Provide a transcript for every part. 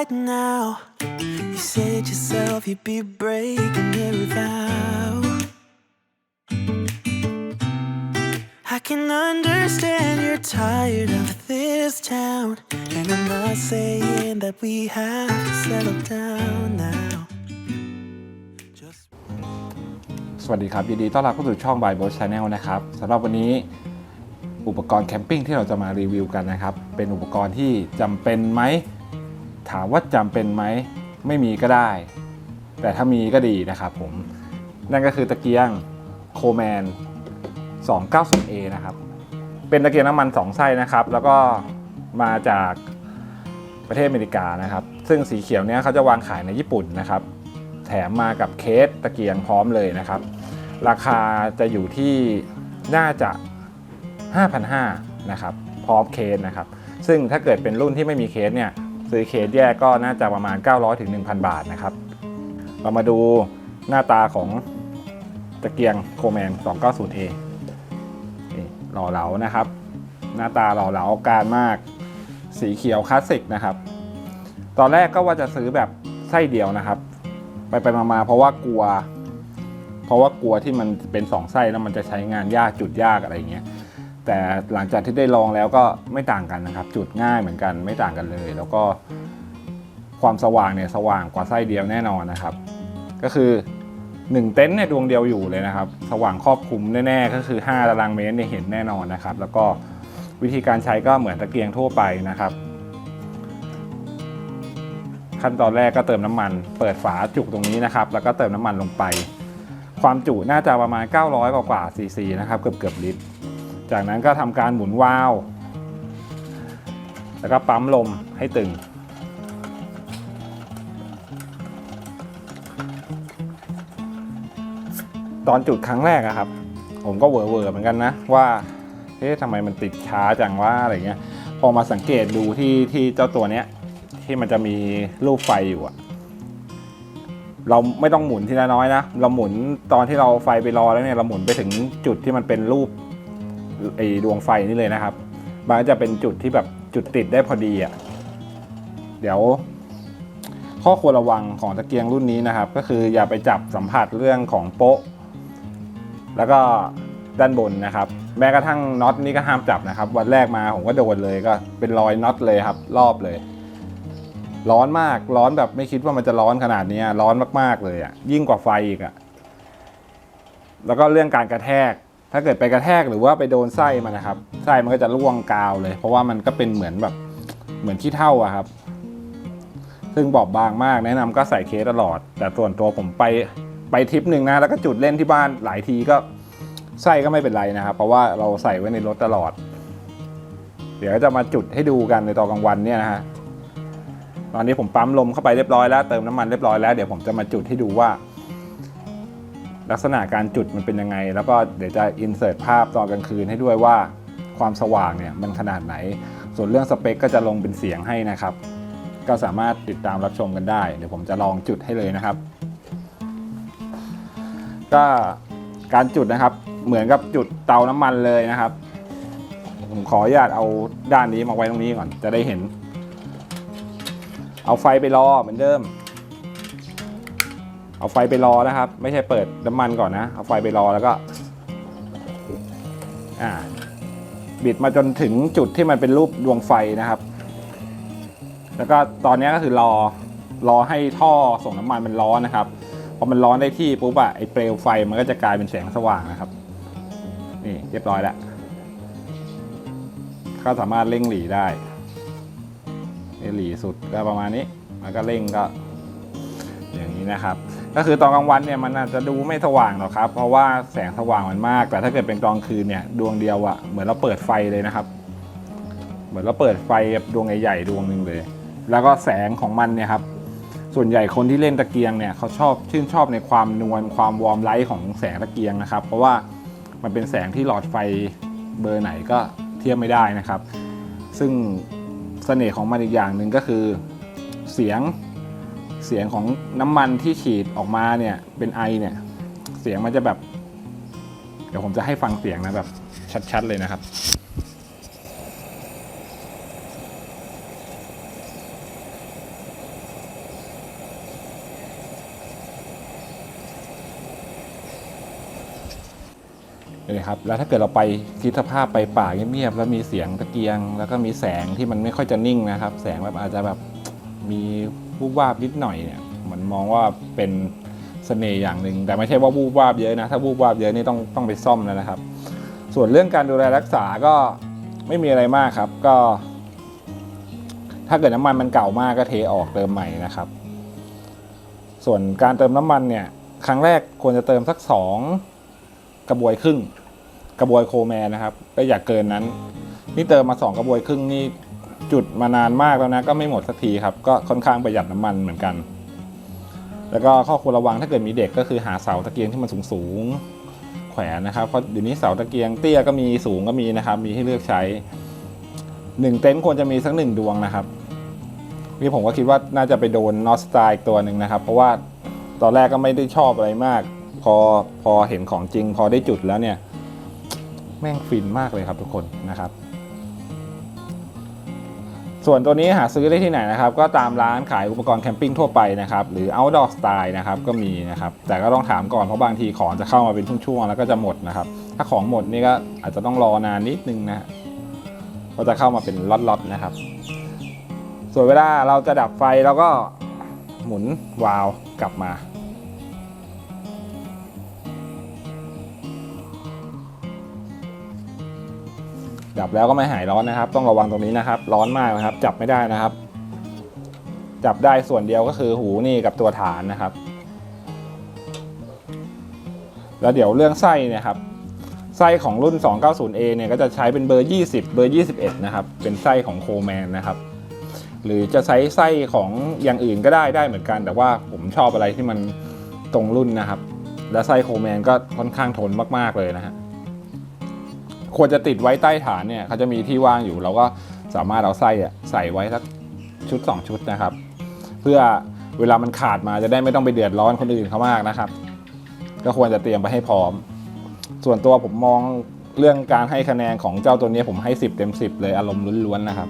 right now. You said yourself you'd be breaking every vow. I can understand you're tired of this town. And I'm not saying that we have to settle down now. Just สวัสดีครับ ยินดีต้อนรับเข้าสู่ช่อง By Boat Channel นะครับสำหรับวันนี้อุปกรณ์แคมปิ้งที่เราจะมารีวิวกันนะครับ เป็นอุปกรณ์ที่จำเป็นไหม ถามว่าจำเป็นไหมไม่มีก็ได้ แต่ถ้ามีก็ดีนะครับผม นั่นก็คือตะเกียงโคแมน 290A นะครับ เป็นตะเกียงน้ำมัน 2 ไส้นะครับ แล้วก็มาจากประเทศอเมริกานะครับ ซึ่งสีเขียวเนี้ยเขาจะวางขายในญี่ปุ่นนะครับ แถมมากับเคสตะเกียงพร้อมเลยนะครับ ราคาจะอยู่ที่น่าจะ 5,500นะครับ พร้อมเคสนะครับ ซึ่งถ้าเกิดเป็นรุ่นที่ไม่มีเคสเนี่ย ซื้อเคสแยกก็น่าจะประมาณ 900ถึง1,000 บาทนะครับ เรามาดูหน้าตาของตะเกียงโคแมน 290A หล่อเหลานะครับ หน้าตาหล่อเหลาการมาก สีเขียวคลาสสิกนะครับ ตอนแรกก็ว่าจะซื้อแบบไส้เดียวนะครับ ไปไปมาเพราะว่ากลัว เพราะว่ากลัวที่มันเป็นสองไส้แล้วมันจะใช้งานยากจุดยากอะไรเงี้ย แต่หลังจากที่ได้ลองแล้วก็ไม่ต่างกันนะครับ จุดง่ายเหมือนกันไม่ต่างกันเลย แล้วก็ความสว่างเนี่ยสว่างกว่าไส้เดียวแน่นอนนะครับ ก็คือ1เต็นท์เนี่ยดวงเดียวอยู่เลยนะครับ สว่างครอบคลุมแน่ๆ ก็คือ 5 ตารางเมตรเนี่ยเห็นแน่นอนนะครับ แล้วก็วิธีการใช้ก็เหมือนตะเกียงทั่วไปนะครับ ขั้นตอนแรกก็เติมน้ำมัน เปิดฝาจุกตรงนี้นะครับ แล้วก็เติมน้ำมันลงไป ความจุน่าจะประมาณ 900 กว่ากว่าซีซีนะครับเกือบเกือบลิตร จากนั้นก็ทำการหมุนวาล์วแล้วก็ปั๊มลมให้ตึง ตอนจุดครั้งแรกอะครับ ผมก็เวอร์เวอร์เหมือนกันนะว่าเอ๊ะทำไมมันติดช้าจังว่าอะไรเงี้ยพอมาสังเกตดูที่ที่เจ้าตัวเนี้ยที่มันจะมีรูปไฟอยู่อะเราไม่ต้องหมุนทีละน้อยนะ เราหมุนตอนที่เราไฟไปรอแล้วเนี่ยเราหมุนไปถึงจุดที่มันเป็นรูป ไอดวงไฟนี่เลยนะครับ มันก็จะเป็นจุดที่แบบจุดติดได้พอดีอะเดี๋ยว ข้อควรระวังของตะเกียงรุ่นนี้นะครับ ก็คืออย่าไปจับสัมผัสเรื่องของโป๊ะ แล้วก็ด้านบนนะครับ แม้กระทั่งน็อตนี่ก็ห้ามจับนะครับ วันแรกมาผมก็โดนเลยก็เป็นรอยน็อตเลยครับ รอบเลย ร้อนมากร้อนแบบไม่คิดว่ามันจะร้อนขนาดนี้ร้อนมากๆเลยอะยิ่งกว่าไฟอีกอะแล้วก็เรื่องการกระแทก ถ้าเกิดไปกระแทกหรือว่าไปโดนไส้มันนะครับ ไส้มันก็จะร่วงกาวเลย เพราะว่ามันก็เป็นเหมือนแบบเหมือนขี้เท่าอะครับ ซึ่งบอบบางมากแนะนำก็ใส่เคสตลอด แต่ส่วนตัวผมไปไปทริปหนึ่งนะแล้วก็จุดเล่นที่บ้านหลายทีก็ไส้ก็ไม่เป็นไรนะครับ เพราะว่าเราใส่ไว้ในรถตลอด เดี๋ยวจะมาจุดให้ดูกันในตอนกลางวันเนี่ยนะฮะตอนนี้ผมปั๊มลมเข้าไปเรียบร้อยแล้วเติมน้ำมันเรียบร้อยแล้วเดี๋ยวผมจะมาจุดให้ดูว่า ลักษณะการจุดมันเป็นยังไง แล้วก็เดี๋ยวจะอินเสิร์ตภาพตอนกลางคืนให้ด้วยว่าความสว่างเนี่ยมันขนาดไหน ส่วนเรื่องสเปคก็จะลงเป็นเสียงให้นะครับ ก็สามารถติดตามรับชมกันได้ เดี๋ยวผมจะลองจุดให้เลยนะครับ ก็การจุดนะครับ เหมือนกับจุดเตาน้ำมันเลยนะครับ ผมขออนุญาตเอาด้านนี้มาไว้ตรงนี้ก่อนจะได้เห็น เอาไฟไปรอเหมือนเดิม เอาไฟไปรอนะครับ ไม่ใช่เปิดน้ำมันก่อนนะ เอาไฟไปรอแล้วก็อ่าบิดมาจนถึงจุดที่มันเป็นรูปดวงไฟนะครับ แล้วก็ตอนนี้ก็คือรอรอให้ท่อส่งน้ำมันมันร้อนนะครับพอมันร้อนได้ที่ปุ๊บอะไอเปลวไฟมันก็จะกลายเป็นแสงสว่างนะครับ นี่เรียบร้อยแล้วก็สามารถเร่งหลีได้หลีสุดก็ประมาณนี้ แล้วก็เร่งก็อย่างนี้นะครับ ก็คือตอนกลางวันเนี่ยมันอาจจะดูไม่สว่างหรอกครับ เพราะว่าแสงสว่างมันมาก แต่ถ้าเกิดเป็นกลางคืนเนี่ยดวงเดียวอะเหมือนเราเปิดไฟเลยนะครับ เหมือนเราเปิดไฟดวงใหญ่ๆดวงหนึ่งเลย แล้วก็แสงของมันเนี่ยครับส่วนใหญ่คนที่เล่นตะเกียงเนี่ยเขาชอบชื่นชอบในความนวลความวอร์มไลท์ของแสงตะเกียงนะครับ เพราะว่ามันเป็นแสงที่หลอดไฟเบอร์ไหนก็เทียบไม่ได้นะครับ ซึ่งเสน่ห์ของมันอีกอย่างหนึ่งก็คือ เสียง เสียงของน้ำมันที่ฉีดออกมาเนี่ยเป็นไอเนี่ย เสียงมันจะแบบ เดี๋ยวผมจะให้ฟังเสียงนะแบบชัดๆเลยนะครับเลยครับแล้วถ้าเกิดเราไปคิดสภาพไปป่าเงียบๆแล้วมีเสียงตะเกียง แล้วก็มีแสงที่มันไม่ค่อยจะนิ่งนะครับ แสงแบบอาจจะแบบมี วูบวาบนิดหน่อยเนี่ยมันมองว่าเป็นเสน่ห์อย่างหนึ่งแต่ไม่ใช่ว่าวูบวาบเยอะนะ ถ้าวูบวาบเยอะนี่ต้องต้องไปซ่อมแล้วนะครับ ส่วนเรื่องการดูแลรักษาก็ไม่มีอะไรมากครับ ก็ ถ้าเกิดน้ำมันมันเก่ามากก็เทออกเติมใหม่นะครับ ส่วนการเติมน้ำมันเนี่ย ครั้งแรกควรจะเติมสักสองกระบวยครึ่ง กระบวยโคแมนนะครับก็อย่าเกินนั้น นี่เติมมาสองกระบวยครึ่งนี่ จุดมานานมากแล้วนะ ก็ไม่หมดสักทีครับ ก็ค่อนข้างประหยัดน้ำมันเหมือนกัน แล้วก็ข้อควรระวังถ้าเกิดมีเด็กก็คือหาเสาตะเกียงที่มันสูงสูงๆแขวนนะครับเพราะเดี๋ยวนี้เสาตะเกียงเตี้ยก็มีสูงก็มีนะครับ มีให้เลือกใช้หนึ่งเต็นท์ควรจะมีสักหนึ่งดวงนะครับนี่ผมก็คิดว่าน่าจะไปโดนนอสตาอีกตัวหนึ่งนะครับ เพราะว่าตอนแรกก็ไม่ได้ชอบอะไรมาก พอพอเห็นของจริง พอได้จุดแล้วเนี่ย แม่งฟินมากเลยครับทุกคนนะครับ ส่วนตัวนี้หาซื้อได้ที่ไหนนะครับ ก็ตามร้านขายอุปกรณ์แคมปิ้งทั่วไปนะครับ หรือ outdoor style นะครับ ก็มีนะครับ แต่ก็ต้องถามก่อนเพราะบางทีของจะเข้ามาเป็นช่วงๆแล้วก็จะหมดนะครับ ถ้าของหมดนี่ก็อาจจะต้องรอนานนิดนึงนะฮะก็จะเข้ามาเป็นล็อตๆนะครับ ส่วนเวลาเราจะดับไฟเราก็หมุนวาล์วกลับมา ดับแล้วก็ไม่หายร้อนนะครับ ต้องระวังตรงนี้นะครับ ร้อนมากนะครับ จับไม่ได้นะครับ จับได้ส่วนเดียวก็คือหูนี่กับตัวฐานนะครับ แล้วเดี๋ยวเรื่องไส้นี่ยครับไส้ของรุ่น 290A เนี่ยก็จะใช้เป็นเบอร์ 20 เบอร์ 21 นะครับ เป็นไส้ของโคแมนนะครับ หรือจะใช้ไส้ของอย่างอื่นก็ได้ได้เหมือนกัน แต่ว่าผมชอบอะไรที่มันตรงรุ่นนะครับ และไส้โคแมนก็ค่อนข้างทนมากๆเลยนะฮะ ควรจะติดไว้ใต้ฐานเนี่ยเขาจะมีที่ว่างอยู่ เราก็สามารถเอาไส้อะใส่ไว้สักชุด 2 ชุดนะครับ เพื่อเวลามันขาดมาจะได้ไม่ต้องไปเดือดร้อนคนอื่นเขามากนะครับ ก็ควรจะเตรียมไปให้พร้อม ส่วนตัวผมมองเรื่องการให้คะแนนของเจ้าตัวนี้ผมให้ 10 เต็ม 10 เลยอารมณ์ล้วนๆนะครับ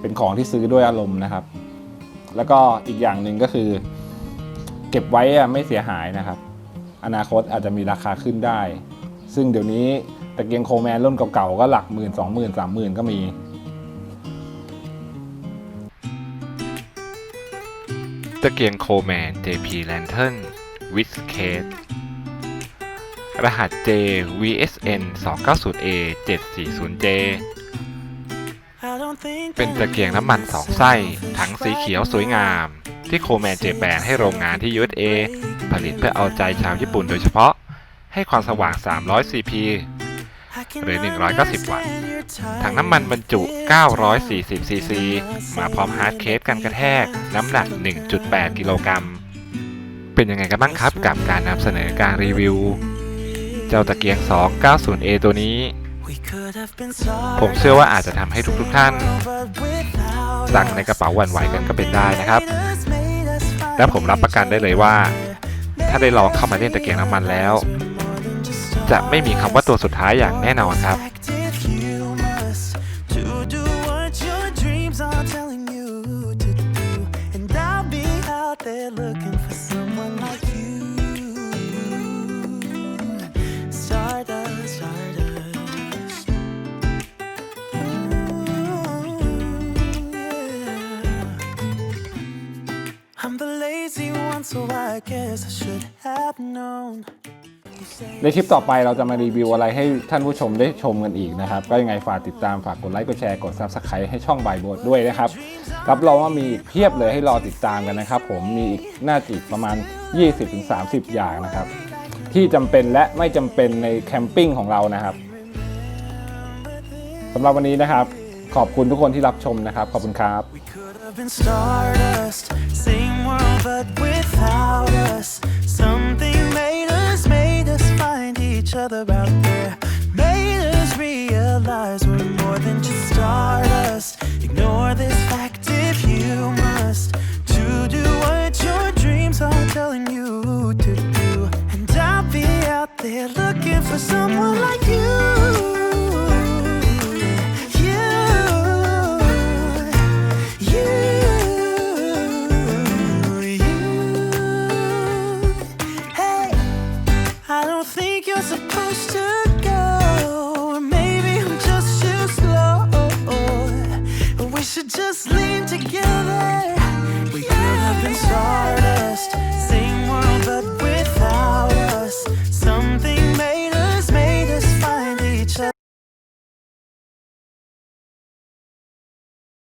เป็นของที่ซื้อด้วยอารมณ์นะครับ แล้วก็อีกอย่างหนึ่งก็คือ เก็บไว้ไม่เสียหายนะครับ อนาคตอาจจะมีราคาขึ้นได้ ซึ่งเดี๋ยวนี้ ตะเกียงโคแมนรุ่นเก่าๆก็หลักหมื่นสองหมื่นสามหมื่นก็มี ตะเกียงโคแมน JP Lantern with Case รหัส J VSN 290A 740J เป็นตะเกียงน้ำมันสองไส้ ถังสีเขียวสวยงาม ที่โคแมนเจแปนให้โรงงานที่ USA ผลิตเพื่อเอาใจชาวญี่ปุ่นโดยเฉพาะ ให้ความสว่าง 300 CP หรือ 190 วัตต์ ถังน้ำมันบรรจุ 940 ซีซี มาพร้อมฮาร์ดเคสกันกระแทก น้ำหนัก 1.8 กิโลกรัม เป็นยังไงกันบ้างครับกับการนำเสนอการรีวิว เจ้าตะเกียง 290A ตัวนี้ ผมเชื่อว่าอาจจะทำให้ทุกๆท่าน สั่งในกระเป๋าหวันไหวกันก็เป็นได้นะครับ และผมรับประกันได้เลยว่า ถ้าได้ลองเข้ามาเล่นตะเกียงน้ำมันแล้ว จะไม่มีคำว่าตัวสุดท้ายอย่างแน่นอนครับ To do what your dreams are telling you to do. And I'll be out there looking for someone like you. Stardust, stardust. Ooh, yeah. I'm the lazy one, so I guess I should have known. ในคลิปต่อไปเราจะมารีวิวอะไรให้ท่านผู้ชมได้ชมกันอีกนะครับ ก็ยังไงฝากติดตามฝากกดไลค์กดแชร์กด Subscribe ให้ช่องบายบดด้วยนะครับรับรองว่ามีเพียบเลยให้รอติดตามกันนะครับ ผมมีอีกหน่าจะอีกประมาณ 20-30 อย่างนะครับ ที่จำเป็นและไม่จำเป็นในแคมปิ้งของเรานะครับสำหรับวันนี้นะครับ ขอบคุณทุกคนที่รับชมนะครับ ขอบคุณครับ have been stardust, same world but without us. Something made each other out there. Made us realize we're more than just stardust. Ignore this fact if you